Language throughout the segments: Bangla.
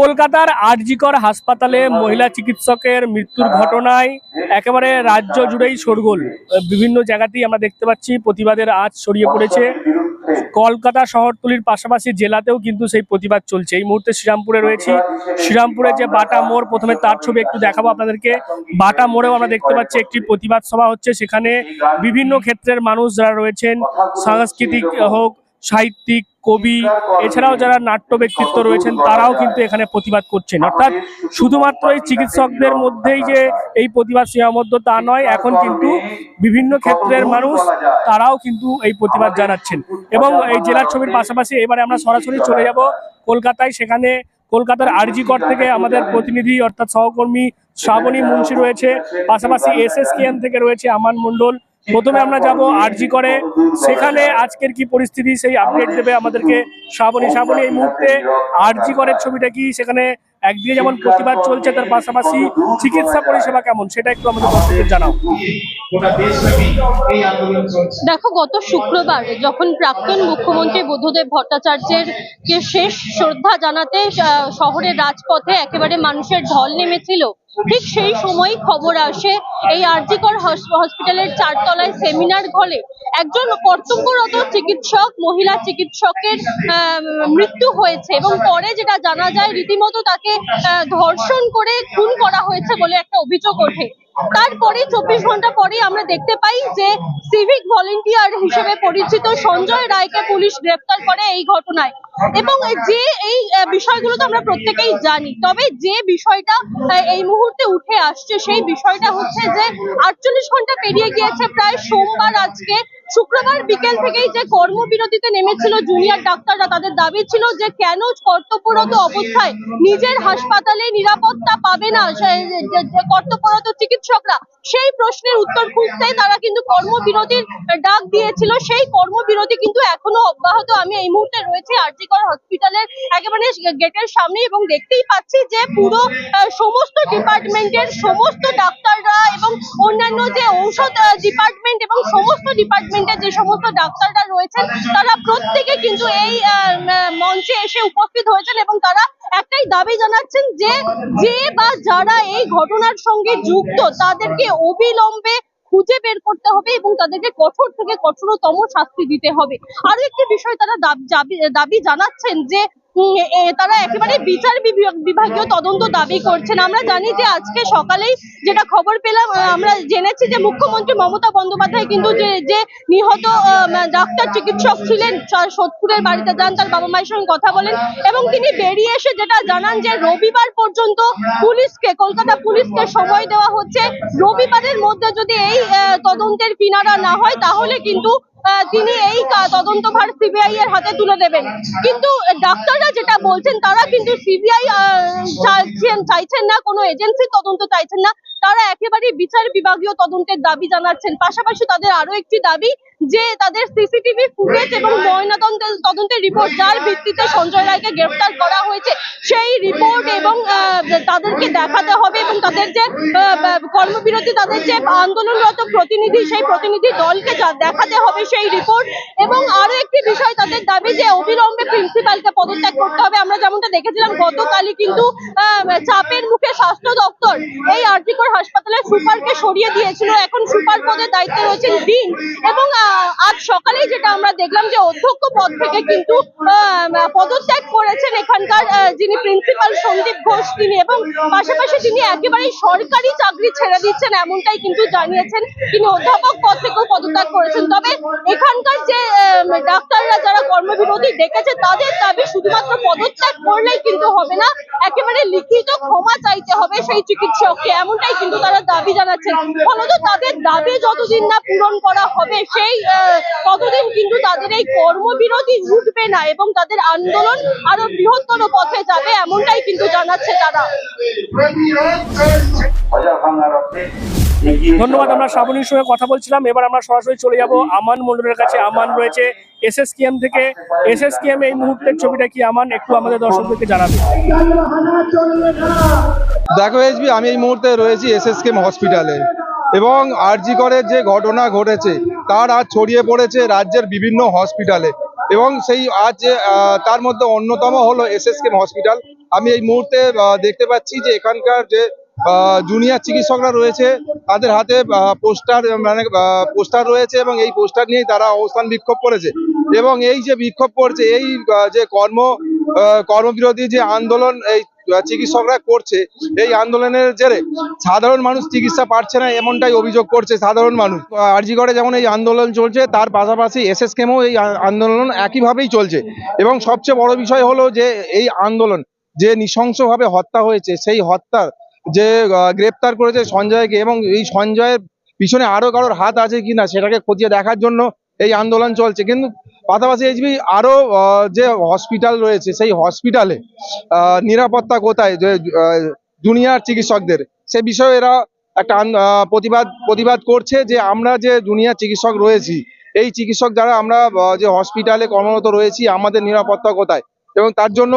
কলকাতার আরজিকর হাসপাতালে মহিলা চিকিৎসকের মৃত্যুর ঘটনায় একেবারে রাজ্য জুড়েই শোরগোল। বিভিন্ন জায়গাতেই আমরা দেখতে পাচ্ছি প্রতিবাদের আজ ছড়িয়ে পড়েছে। কলকাতা শহরতলির পাশাপাশি জেলাতেও কিন্তু সেই প্রতিবাদ চলছে। এই মুহূর্তে শ্রীরামপুরে রয়েছি। শ্রীরামপুরে যে বাটা মোড়, প্রথমে তার ছবি একটু দেখাবো আপনাদেরকে। বাটা মোড়েও আমরা দেখতে পাচ্ছি একটি প্রতিবাদ সভা হচ্ছে। সেখানে বিভিন্ন ক্ষেত্রের মানুষ যারা রয়েছেন, সাংস্কৃতিক হোক সাহিত্যিক, কবি, এছাড়াও যারা নাট্য ব্যক্তিত্ব রয়েছেন, তারাও কিন্তু এখানে প্রতিবাদ করছেন। অর্থাৎ শুধুমাত্র এই চিকিৎসকদের মধ্যেই যে এই প্রতিবাদ সীমাবদ্ধ তা নয়, এখন কিন্তু বিভিন্ন ক্ষেত্রের মানুষ তারাও কিন্তু এই প্রতিবাদ জানাচ্ছেন। এবং এই জেলার ছবির পাশাপাশি এবারে আমরা সরাসরি চলে যাব কলকাতায়। সেখানে কলকাতার আরজিকর থেকে আমাদের প্রতিনিধি অর্থাৎ সহকর্মী শ্রাবণী মুন্সি রয়েছে। পাশাপাশি এস থেকে রয়েছে আমান মণ্ডল। প্রথমে আমরা যাব আরজি করে। সেখানে আজকের কি পরিস্থিতি, সেই আপডেট দেবে আমাদেরকে শ্রাবণী। শ্রাবণী, এই মুহূর্তে আরজি করের ছবিটা কি? সেখানে একদিকে যেমন প্রতিবাদ চলছে, তার পাশাপাশি চিকিৎসা পরিষেবা কেমন? সেটা একটু আমাদের দর্শকদের জানাও। দেখো, গত শুক্রবার যখন প্রাক্তন মুখ্যমন্ত্রী বুদ্ধদেব ভট্টাচার্যের কে শেষ শ্রদ্ধা জানাতে শহরের রাজপথে একেবারে মানুষের ঢল নেমেছিল, ঠিক সেই সময় খবর আসে এই আরজিকর হস- হসপিটালের চারতলায় সেমিনার হলে একজন কর্তব্যরত চিকিৎসক, মহিলা চিকিৎসকের মৃত্যু হয়েছে এবং পরে যেটা জানা যায় রীতিমতো তাকে ধর্ষণ করে খুন করা হয়েছে বলে একটা অভিযোগ ওঠে। তারপরে চব্বিশ ঘণ্টা পরে আমরা দেখতে পাই যে সিভিক ভলেন্টিয়ার হিসেবে পরিচিত সঞ্জয় রায়কে পুলিশ গ্রেফতার করে এই ঘটনায়। এবং যে এই বিষয়গুলো তো আমরা প্রত্যেকেই জানি, তবে যে বিষয়টা এই মুহূর্তে উঠে আসছে সেই বিষয়টা হচ্ছে যে আটচল্লিশ ঘণ্টা পেরিয়ে গিয়েছে প্রায় সোমবার আজকে শুক্রবার বিকেল থেকেই যে কর্মবিরতিতে নেমেছিল জুনিয়র ডাক্তাররা, তাদের দাবি ছিল যে কেন কর্তব্যরত অবস্থায় নিজের হাসপাতালে নিরাপত্তা পাবে না কর্তব্যরত চিকিৎসকরা? সেই প্রশ্নের উত্তর খুঁজতে তারা কিন্তু কর্মবিরতির ডাক দিয়েছিল। সেই কর্মবিরতি কিন্তু এখনও অব্যাহত। আমি এই মুহূর্তে রয়েছে আরজিকর হসপিটালের একেবারে গেটের সামনে এবং দেখতেই পাচ্ছি যে পুরো সমস্ত ডিপার্টমেন্টের সমস্ত ডাক্তাররা এবং অন্যান্য যে ঔষধ ডিপার্টমেন্ট এবং সমস্ত ডিপার্টমেন্টের যে সমস্ত ডাক্তাররা রয়েছেন, তারা প্রত্যেকে কিন্তু এই মঞ্চে এসে উপস্থিত হয়েছেন এবং তারা একটাই দাবি জানাচ্ছেন যে যে বা যারা এই ঘটনার সঙ্গে যুক্ত, তাদেরকে অবিলম্বে খুঁজে বের করতে হবে এবং তাদেরকে কঠোর থেকে কঠোরতম শাস্তি দিতে হবে। আরও একটি বিষয় তারা দাবি- জানাচ্ছেন যে তারা একেবারে বিচার বিভাগ- বিভাগীয় তদন্ত দাবি করছেন। আমরা জানি যে আজকে সকালেই যেটা খবর পেলাম আমরা জেনেছি যে মুখ্যমন্ত্রী মমতা বন্দ্যোপাধ্যায় কিন্তু যে যে নিহত ডাক্তার চিকিৎসক ছিলেন সোদপুরের বাড়িতে যান, তার বাবা মায়ের সঙ্গে কথা বলেন এবং তিনি বেরিয়ে এসে যেটা জানান যে রবিবার পর্যন্ত পুলিশকে, কলকাতা পুলিশকে সময় দেওয়া হচ্ছে। রবিবারের মধ্যে যদি এই তদন্তের কিনারা না হয়, তাহলে কিন্তু তিনি এই তদন্তভার সিবিআই এর হাতে তুলে দেবেন। কিন্তু ডাক্তাররা যেটা বলছেন, তারা কিন্তু সিবিআই চাইছেন না, কোনো এজেন্সি তদন্ত চাইছেন না। তারা একেবারে বিচার বিভাগীয় তদন্তের দাবি জানাচ্ছেন। পাশাপাশি তাদের আরও একটি দাবি যে তাদের সিসিটিভি ফুটেজ এবং ময়নাতদন্ত তদন্তের রিপোর্ট, যার ভিত্তিতে সঞ্জয় রায়কে গ্রেফতার করা হয়েছে, সেই রিপোর্ট এবং তাদেরকে দেখাতে হবে। তাদের যে কর্মবিরতি, তাদের যে আন্দোলনরত প্রতিনিধি, সেই প্রতিনিধি দলকে দেখাতে হবে সেই রিপোর্ট এবং আরও একটি বিষয় তাদের দাবি যে, অবিলম্বে প্রিন্সিপালকে পদত্যাগ করতে হবে। আমরা যেমনটা দেখেছিলাম, গতকালই কিন্তু চাপের মুখে স্বাস্থ্য দপ্তর এই আরজিকর হাসপাতালের সুপারকে সরিয়ে দিয়েছিল। এখন সুপার পদের দায়িত্বে রয়েছেন ডিন। এবং আজ সকালেই যেটা আমরা দেখলাম যে, অধ্যক্ষ পদ থেকে কিন্তু পদত্যাগ করেছেন এখানকার যিনি প্রিন্সিপাল সন্দীপ ঘোষ তিনি। এবং পাশাপাশি তিনি একেবারেই সরকারি চাকরি ছেড়ে দিচ্ছেন এমনটাই কিন্তু জানিয়েছেন তিনি অধ্যাপক পদ থেকেও পদত্যাগ করেছেন। তবে এখানকার যে ডাক্তাররা যারা কর্মবিরতি ডেকেছে তাদের দাবি শুধুমাত্র পদত্যাগ করলেই কিন্তু হবে না, একেবারে লিখিত ক্ষমা চাইতে হবে সেই চিকিৎসককে, এমনটাই কিন্তু তারা দাবি জানাচ্ছেন। ফলত তাদের দাবি যতদিন না পূরণ করা হবে, সেই ততদিন কিন্তু তাদের এই কর্মবিরতি উঠবে না এবং তাদের আন্দোলন আরও বৃহত্তর পথে যাবে, এমনটাই কিন্তু জানাচ্ছে তারা। ধন্যবাদ আমরা শ্রাবণীর সঙ্গে কথা বলছিলাম। এবার আমরা সরাসরি চলে যাব আমান মন্ডলের কাছে। আমান রয়েছে এস এস থেকে। এস এস এই মুহূর্তের ছবিটা কি আমান? একটু আমাদের দর্শকদেরকে জানাবে। দেখো এসবি আমি এই মুহূর্তে রয়েছি এস এস এসএসকেম হসপিটালে। এবং আরজি করের যে ঘটনা ঘটেছে তার আজ ছড়িয়ে পড়েছে রাজ্যের বিভিন্ন হসপিটালে। এবং সেই আজ যে, আহ, তার মধ্যে অন্যতম হলো এস এস এসএসকেম হসপিটাল। আমি এই মুহূর্তে দেখতে পাচ্ছি যে এখানকার যে জুনিয়র চিকিৎসকরা রয়েছে, তাদের হাতে পোস্টার মানে পোস্টার রয়েছে এবং এই পোস্টার নিয়েই তারা অবস্থান বিক্ষোভ করেছে। এবং এই যে বিক্ষোভ করছে, এই যে কর্ম কর্মবিরোধী যে আন্দোলন এই চিকিৎসকরা করছে, এই আন্দোলনের জেরে সাধারণ মানুষ চিকিৎসা পাচ্ছে না এমনটাই অভিযোগ করছে সাধারণ মানুষ। আরজিগড়ে যেমন এই আন্দোলন চলছে, তার পাশাপাশি এসএসকেমও এই আন্দোলন একইভাবেই চলছে। এবং সবচেয়ে বড় বিষয় হলো যে এই আন্দোলন যে নৃশংসভাবে হত্যা হয়েছে, সেই হত্যার যে গ্রেপ্তার করেছে সঞ্জয়কে এবং এই সঞ্জয়ের পিছনে আরও কারোর হাত আছে কিনা সেটাকে খতিয়ে দেখার জন্য এই আন্দোলন চলছে। কিন্তু পাশাপাশি এইচবি আরও আহ, যে হসপিটাল রয়েছে সেই হসপিটালে নিরাপত্তা কোথায়? যে জুনিয়র চিকিৎসকদের। সে বিষয়ে এরা একটা প্রতিবাদ প্রতিবাদ করছে যে আমরা যে জুনিয়র চিকিৎসক রয়েছি এই চিকিৎসক যারা আমরা যে হসপিটালে কর্মরত রয়েছি আমাদের নিরাপত্তা কোথায়? এবং তার জন্য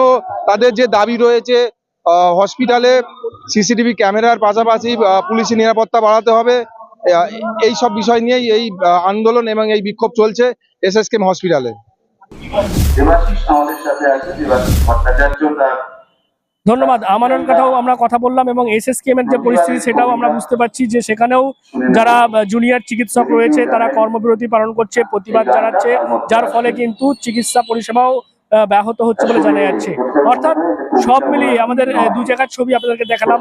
তাদের যে দাবি রয়েছে হসপিটালে সিসিটিভি ক্যামেরার পাশাপাশি আহ, পুলিশি নিরাপত্তা বাড়াতে হবে। এই সব বিষয় নিয়েই এই আন্দোলন এবং এই বিক্ষোভ চলছে এসএসকেম হসপিটালে দেবাশিস আমাদের সাথে আছে দেবাশিস ভট্টাচার্য তার ধন্যবাদ। আমানের কথাও আমরা কথা বললাম এবং এসএসকেএম এর যে পরিস্থিতি সেটাও আমরা বুঝতে পারছি যে সেখানেও যারা জুনিয়র চিকিৎসক রয়েছে তারা কর্মবিরতি পালন করছে প্রতিবাদ জানাচ্ছে যার ফলে কিন্তু চিকিৎসা পরিষেবাও ব্যাহত হচ্ছে বলে জানা যাচ্ছে। অর্থাৎ সব মিলিয়ে আমাদের দু জায়গার ছবি আপনাদেরকে দেখালাম।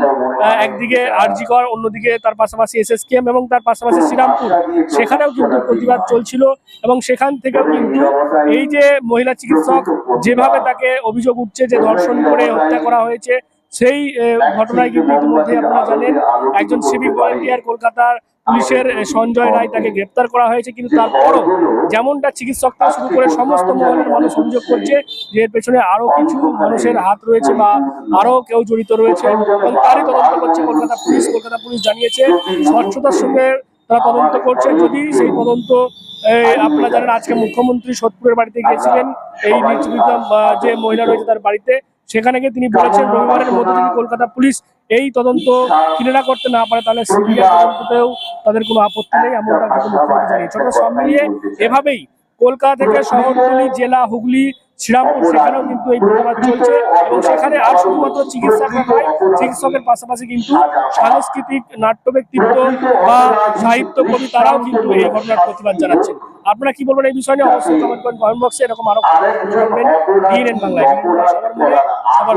একদিকে আরজিকর অন্যদিকে তার পাশাপাশি এসএসকেএম এবং তার পাশাপাশি শ্রীরামপুর। সেখানেও কিন্তু প্রতিবাদ চলছিল এবং সেখান থেকেও কিন্তু এই যে মহিলা চিকিৎসক যেভাবে তাকে অভিযোগ উঠছে যে ধর্ষণ করে হত্যা করা হয়েছে সেই ঘটনায় কিন্তু ইতিমধ্যে আপনারা জানেন একজন সিভিক ভলেন্টিয়ার কলকাতার পুলিশের সঞ্জয় রায় তাকে গ্রেপ্তার করা হয়েছে কিন্তু তারপরও যেমনটা চিকিৎসক থেকে শুরু করে সমস্ত মহলের মানুষ অভিযোগ করছে যে এর পেছনে আরও কিছু মানুষের হাত রয়েছে বা আরও কেউ জড়িত রয়েছে এবং তারই তদন্ত করছে কলকাতা পুলিশ। কলকাতা পুলিশ জানিয়েছে স্বচ্ছতার সঙ্গে তারা তদন্ত করছে। যদি সেই তদন্ত আপনারা জানেন আজকে মুখ্যমন্ত্রী সোদপুরের বাড়িতে গিয়েছিলেন এই নির্যাতিত যে মহিলা রয়েছে তার বাড়িতে। সেখানে গিয়ে তিনি বলেছেন, রবিবারের মধ্যে যদি কলকাতা পুলিশ এই তদন্ত কিনেরা করতে না পারে, তাহলে সিবিআই তদন্ততেও তাদের কোনো আপত্তি নেই, এমনটা মুখ্যমন্ত্রী জানিয়েছে সব মিলিয়ে এভাবেই কলকাতা থেকে শহরতলি, জেলা, হুগলি, শ্রীরামপুর, সেখানেও কিন্তু এই প্রতিবাদ চলছে। এবং সেখানে আর শুধুমাত্র চিকিৎসকরা নয় চিকিৎসকের পাশাপাশি কিন্তু সাংস্কৃতিক নাট্য ব্যক্তিত্ব বা সাহিত্য কবি তারাও কিন্তু এই ঘটনার প্রতিবাদ জানাচ্ছেন। আপনারা কি বলবেন এই বিষয় নিয়ে? অবশ্যই কমেন্ট করেন কমেন্ট বক্সে এরকম আরও ডিএনএন বাংলায় সবার মনে সবার